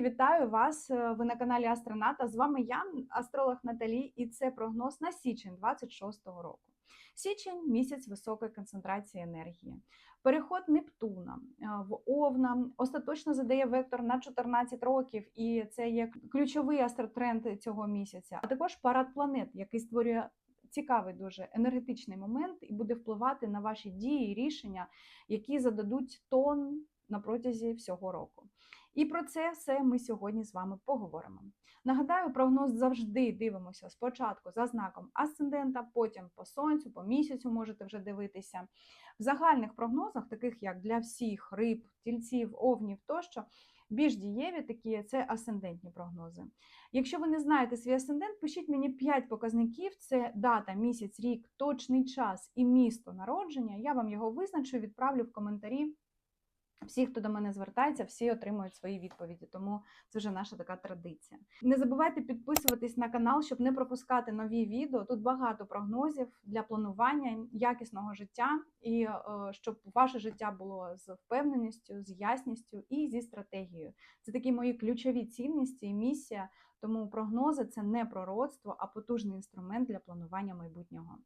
Вітаю вас! Е, Ви на каналі Астроната. З вами я, астролог Наталі, і це прогноз на січень 26-го року. Січень місяць високої концентрації енергії. Переход Нептуна е, в Овна остаточно задає вектор на 14 років, і це є ключовий астротренд цього місяця. А також парад планет, який створює цікавий дуже енергетичний момент і буде впливати на ваші дії і рішення, які зададуть тон на протязі всього року. І про це все ми сьогодні з вами поговоримо. Нагадаю, прогноз завжди дивимося спочатку за знаком асцендента, потім по сонцю, по місяцю можете вже дивитися. В загальних прогнозах, таких як для всіх риб, тільців, овнів тощо, більш дієві такі це асцендентні прогнози. Якщо ви не знаєте свій асцендент, пишіть мені 5 показників: це дата, місяць, рік, точний час і місто народження. Я вам його визначу, відправлю в коментарі. Всі, хто до мене звертається, всі отримують свої відповіді, тому це вже наша така традиція. Не забувайте підписуватись на канал, щоб не пропускати нові відео. Тут багато прогнозів для планування якісного життя і е, щоб ваше життя було з впевненістю, з ясністю і зі стратегією. Це такі мої ключові цінності і місія. Тому прогнози це не пророцтво, а потужний інструмент для планування майбутнього.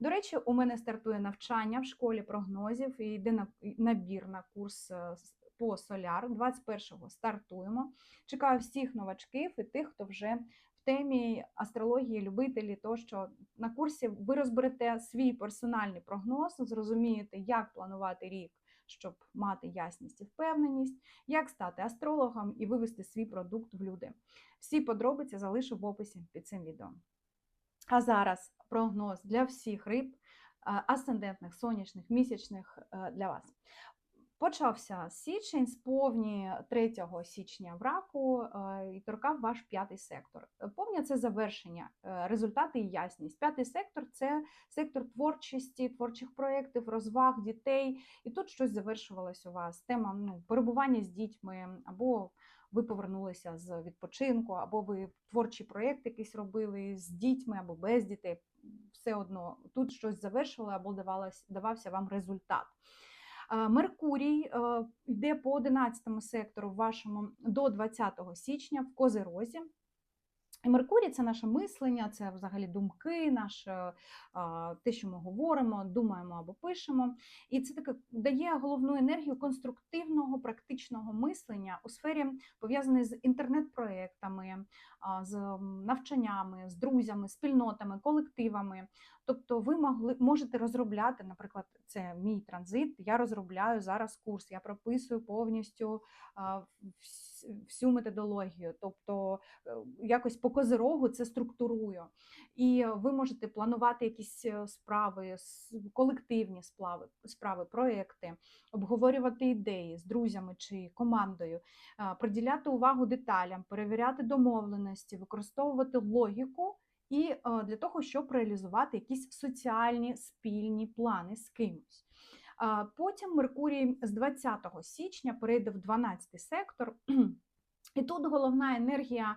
До речі, у мене стартує навчання в школі прогнозів і йде набір на курс е, по соляр. 21-го стартуємо. Чекаю всіх новачків і тих, хто вже в темі астрології, любителі, то що на курсі ви розберете свій персональний прогноз, зрозумієте, як планувати рік. Щоб мати ясність і впевненість, як стати астрологом і вивести свій продукт в люди. Всі подробиці залишу в описі під цим відео. А зараз прогноз для всіх риб, асцендентних, сонячних, місячних е, для вас. Почався січень з повні 3 січня в раку е, і торкав ваш п'ятий сектор. Повня це завершення, е, результати і ясність. П'ятий сектор це сектор творчості, творчих проєктів, розваг дітей. І тут щось завершувалось у вас. Тема ну, перебування з дітьми або ви повернулися з відпочинку, або ви творчий проєкт якийсь робили з дітьми або без дітей. Все одно тут щось завершило або давалось, давався вам результат. Меркурій е, йде по 11 сектору вашому до 20 січня в Козирозі. І Меркурій це наше мислення, це взагалі думки, наше те, що ми говоримо, думаємо або пишемо. І це таке дає головну енергію конструктивного, практичного мислення у сфері, пов'язаної з інтернет-проектами, з навчаннями, з друзями, спільнотами, колективами. Тобто, ви могли можете розробляти, наприклад, це мій транзит. Я розробляю зараз курс, я прописую повністю всю методологію, тобто е, якось по козирогу це структурую. І ви можете планувати якісь е, справи, колективні справи, справи, проекти, обговорювати ідеї з друзями чи командою, приділяти увагу деталям, перевіряти домовленості, використовувати логіку. І для того, щоб реалізувати якісь соціальні спільні плани з кимось. Потім Меркурій з 20 січня перейде в 12 сектор. І тут головна енергія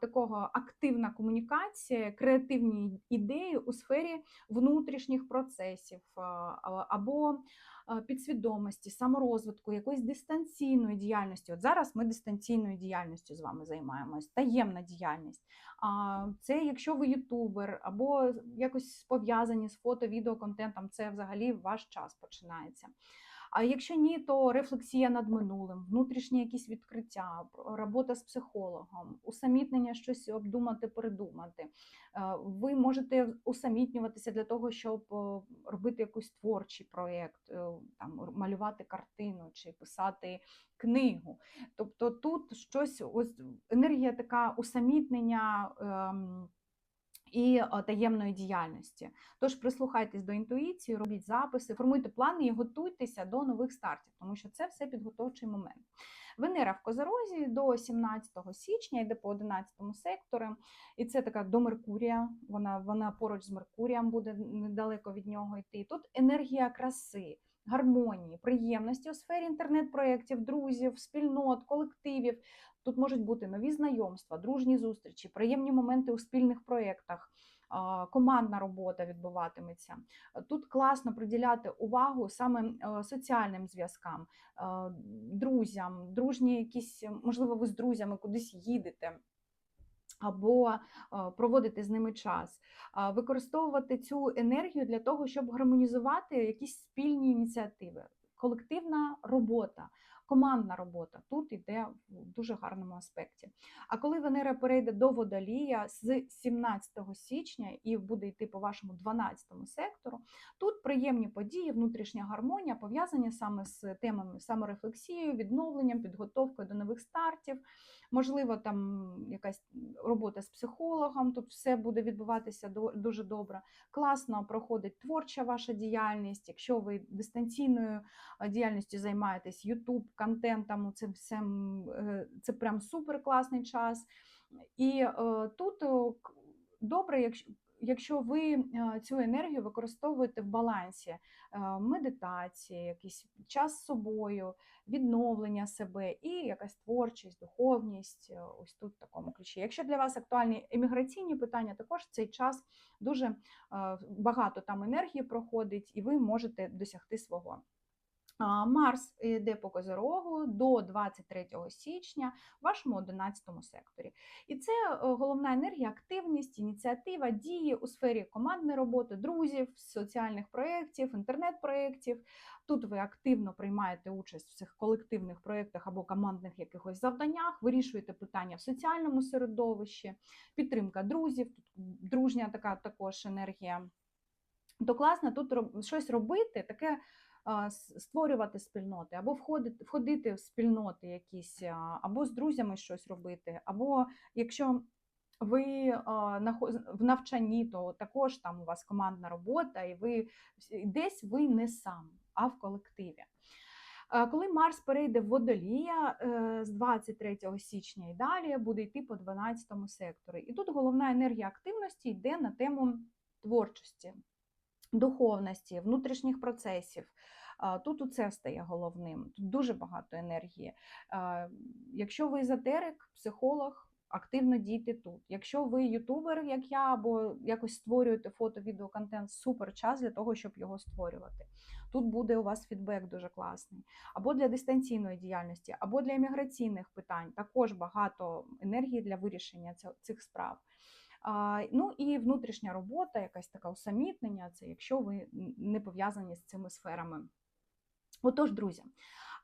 такого активна комунікація, креативні ідеї у сфері внутрішніх процесів або підсвідомості, саморозвитку, якоїсь дистанційної діяльності. От зараз ми дистанційною діяльністю з вами займаємось, таємна діяльність. Це якщо ви ютубер або якось пов'язані з фото-відеоконтентом, це взагалі ваш час починається. А якщо ні, то рефлексія над минулим, внутрішні якісь відкриття, робота з психологом, усамітнення щось обдумати, передумати. Е, ви можете усамітнюватися для того, щоб е, робити якийсь творчий проєкт, е, там малювати картину чи писати книгу. Тобто тут щось ось енергія така усамітнення. І е, таємної діяльності. Тож прислухайтесь до інтуїції, робіть записи, формуйте плани і готуйтеся до нових стартів, тому що це все підготовчий момент. Венера в Козорозі до 17 січня йде по 11 сектору, і це така до Меркурія. Вона вона поруч з Меркурієм буде недалеко від нього йти. Тут енергія краси гармонії, приємності у сфері інтернет-проєктів, друзів, спільнот, колективів. Тут можуть бути нові знайомства, дружні зустрічі, приємні моменти у спільних проєктах, командна робота відбуватиметься. Тут класно приділяти увагу саме е, соціальним зв'язкам, е, друзям, дружні якісь, можливо, ви з друзями кудись їдете. Або е, проводити з ними час, використовувати цю енергію для того, щоб гармонізувати якісь спільні ініціативи, колективна робота, командна робота тут йде в дуже гарному аспекті. А коли Венера перейде до водолія з 17 січня і буде йти по вашому 12 сектору, тут приємні події, внутрішня гармонія пов'язані саме з темами саморефлексією, відновленням, підготовкою до нових стартів. Можливо, там якась робота з психологом, тут все буде відбуватися дуже добре. Класно проходить творча ваша діяльність. Якщо ви дистанційною е, діяльністю займаєтесь, YouTube, контентом, це все е, це прям супер класний час. І е, тут добре, якщо. Якщо ви е, цю енергію використовуєте в балансі е, медитації, якийсь час з собою, відновлення себе і якась творчість, духовність, е, ось тут в такому ключі. Якщо для вас актуальні еміграційні питання, також цей час дуже е, багато там енергії проходить, і ви можете досягти свого. Марс йде по Козирогу до 23 січня в вашому 11 секторі. І це е, головна енергія, активність, ініціатива, дії у сфері командної роботи, друзів, соціальних проєктів, інтернет-проєктів. Тут ви активно приймаєте участь в цих колективних проєктах або командних якихось завданнях, вирішуєте питання в соціальному середовищі, підтримка друзів, тут дружня така також енергія. То класно тут щось робити, таке створювати спільноти, або входити, входити в спільноти якісь, або з друзями щось робити, або якщо ви в навчанні, то також там у вас командна робота, і ви десь ви не сам, а в колективі. Коли Марс перейде в водолія е, з 23 січня і далі буде йти по 12 сектору. І тут головна енергія активності йде на тему творчості, духовності, внутрішніх процесів. Тут оце стає головним. Тут дуже багато енергії. Якщо ви езотерик, психолог, активно дійте тут. Якщо ви ютубер, як я, або якось створюєте фото, відео, контент, супер час для того, щоб його створювати. Тут буде у вас фідбек дуже класний. Або для дистанційної діяльності, або для імміграційних питань. Також багато енергії для вирішення цих справ. Ну і внутрішня робота, якась така усамітнення, це якщо ви не пов'язані з цими сферами. Отож, друзі,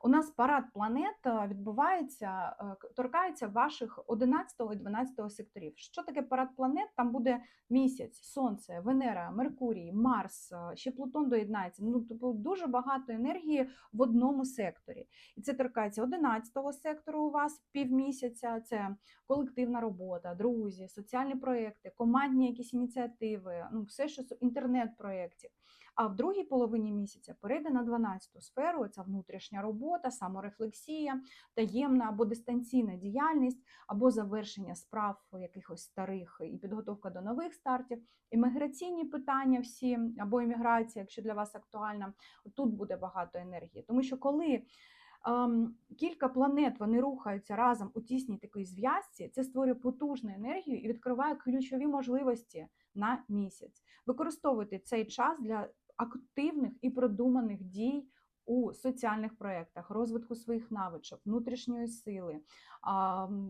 у нас парад планет відбувається, торкається ваших 11 і 12 секторів. Що таке парад планет? Там буде місяць, Сонце, Венера, Меркурій, Марс, ще Плутон доєднається. Ну, тобто дуже багато енергії в одному секторі. І це торкається 11 сектору у вас півмісяця. Це колективна робота, друзі, соціальні проекти, командні якісь ініціативи, ну все, що інтернет-проєктів. А в другій половині місяця перейде на 12 сферу. Це внутрішня робота, саморефлексія, таємна або дистанційна діяльність, або завершення справ якихось старих і підготовка до нових стартів, імміграційні питання всі, або імміграція, якщо для вас актуальна. Тут буде багато енергії. Тому що коли ем, кілька планет вони рухаються разом у тісній такій зв'язці, це створює потужну енергію і відкриває ключові можливості на місяць. Використовуйте цей час для активних і продуманих дій у соціальних проєктах, розвитку своїх навичок, внутрішньої сили,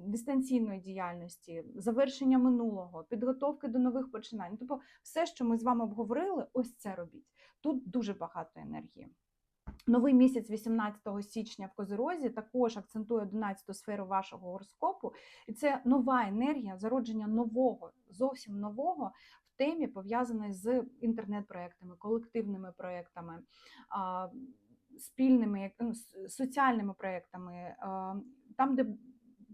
дистанційної діяльності, завершення минулого, підготовки до нових починань. Тобто, все, що ми з вами обговорили, ось це робіть. Тут дуже багато енергії. Новий місяць 18 січня в Козирозі також акцентує 11 сферу вашого гороскопу, і це нова енергія, зародження нового, зовсім нового темі, пов'язаної з інтернет-проектами, колективними проектами, спільними ну, соціальними проектами, там, де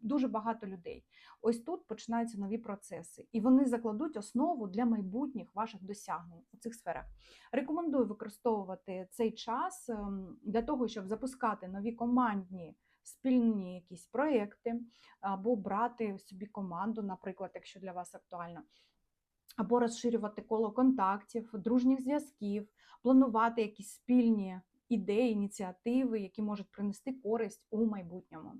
дуже багато людей. Ось тут починаються нові процеси, і вони закладуть основу для майбутніх ваших досягнень у цих сферах. Рекомендую використовувати цей час ем, для того, щоб запускати нові командні спільні якісь проекти, або брати собі команду, наприклад, якщо для вас актуально, або розширювати коло контактів, дружніх зв'язків, планувати якісь спільні ідеї, ініціативи, які можуть принести користь у майбутньому.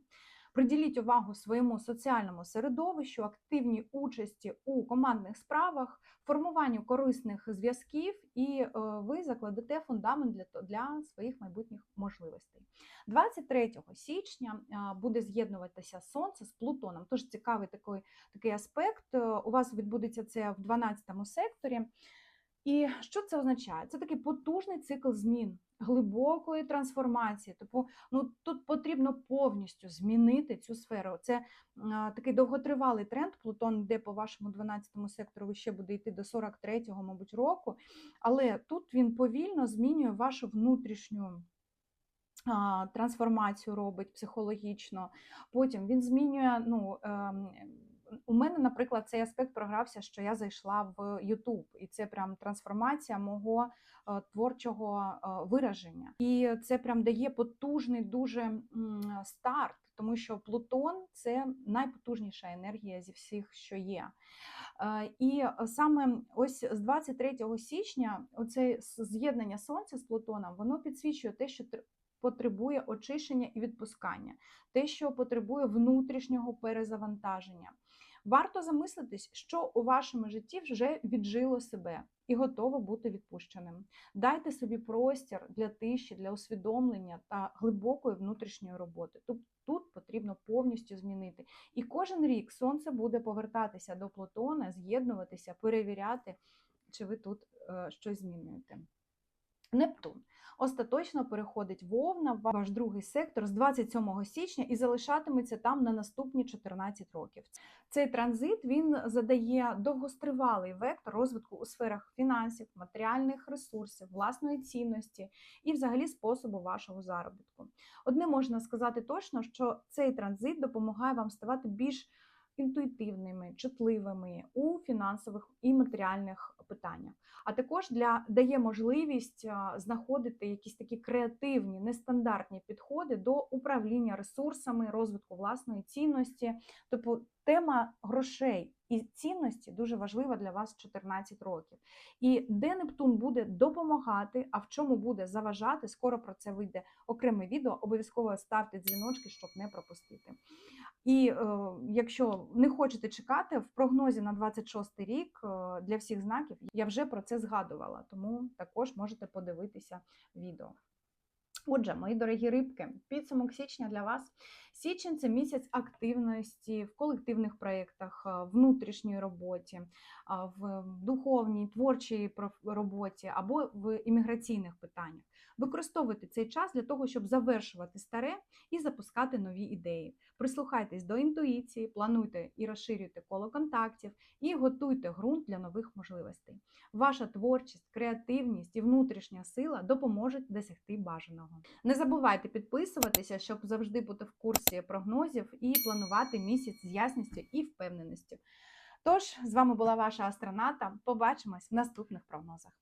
Приділіть увагу своєму соціальному середовищу, активній участі у командних справах, формуванню корисних зв'язків, і е, ви закладете фундамент для, для своїх майбутніх можливостей. 23 січня е, буде з'єднуватися Сонце з Плутоном. Тож цікавий такий, такий аспект. Е, У вас відбудеться це в 12 секторі. І що це означає? Це такий потужний цикл змін, глибокої трансформації. Тобто, ну тут потрібно повністю змінити цю сферу. Це такий довготривалий тренд. Плутон йде по вашому 12-му сектору, ще буде йти до 43-го, мабуть, року. Але тут він повільно змінює вашу внутрішню. Трансформацію робить психологічно. Потім він змінює. Ну ем, у мене, наприклад, цей аспект програвся, що я зайшла в YouTube, і це прям трансформація мого е, творчого е, вираження. І це прям дає потужний дуже старт, тому що Плутон це найпотужніша енергія зі всіх, що є. Е, І саме ось з 23 січня оце з'єднання Сонця з Плутоном, воно підсвічує те, що потребує очищення і відпускання, те, що потребує внутрішнього перезавантаження. Варто замислитись, що у вашому житті вже віджило себе і готово бути відпущеним. Дайте собі простір для тиші, для усвідомлення та глибокої внутрішньої роботи. Тут, потрібно повністю змінити. І кожен рік сонце буде повертатися до Плутона, з'єднуватися, перевіряти, чи ви тут е, щось змінюєте. Нептун остаточно переходить вовна в ваш другий сектор з 27 січня і залишатиметься там на наступні 14 років. Цей транзит він задає довгостривалий вектор розвитку у сферах фінансів, матеріальних ресурсів, власної цінності і, взагалі, способу вашого заробітку. Одне можна сказати точно, що цей транзит допомагає вам ставати більш інтуїтивними, чутливими у фінансових і матеріальних питаннях, а також для дає можливість знаходити якісь такі креативні, нестандартні підходи до управління ресурсами, розвитку власної цінності. Тобто тема грошей і цінності дуже важлива для вас 14 років. І де Нептун буде допомагати, а в чому буде заважати, скоро про це вийде окреме відео. Обов'язково ставте дзвіночки, щоб не пропустити. І е, якщо не хочете чекати, в прогнозі на 26 рік е, для всіх знаків я вже про це згадувала, тому також можете подивитися відео. Отже, мої дорогі рибки, підсумок січня для вас. Січень це місяць активності в колективних проєктах, е, внутрішньої роботі, в духовній, творчій роботі або в імміграційних питаннях. Використовуйте цей час для того, щоб завершувати старе і запускати нові ідеї. Прислухайтесь до інтуїції, плануйте і розширюйте коло контактів, і готуйте ґрунт для нових можливостей. Ваша творчість, креативність і внутрішня сила допоможуть досягти бажаного. Не забувайте підписуватися, щоб завжди бути в курсі прогнозів і планувати місяць з ясністю і впевненістю. Тож, з вами була ваша астроната. Побачимось в наступних прогнозах.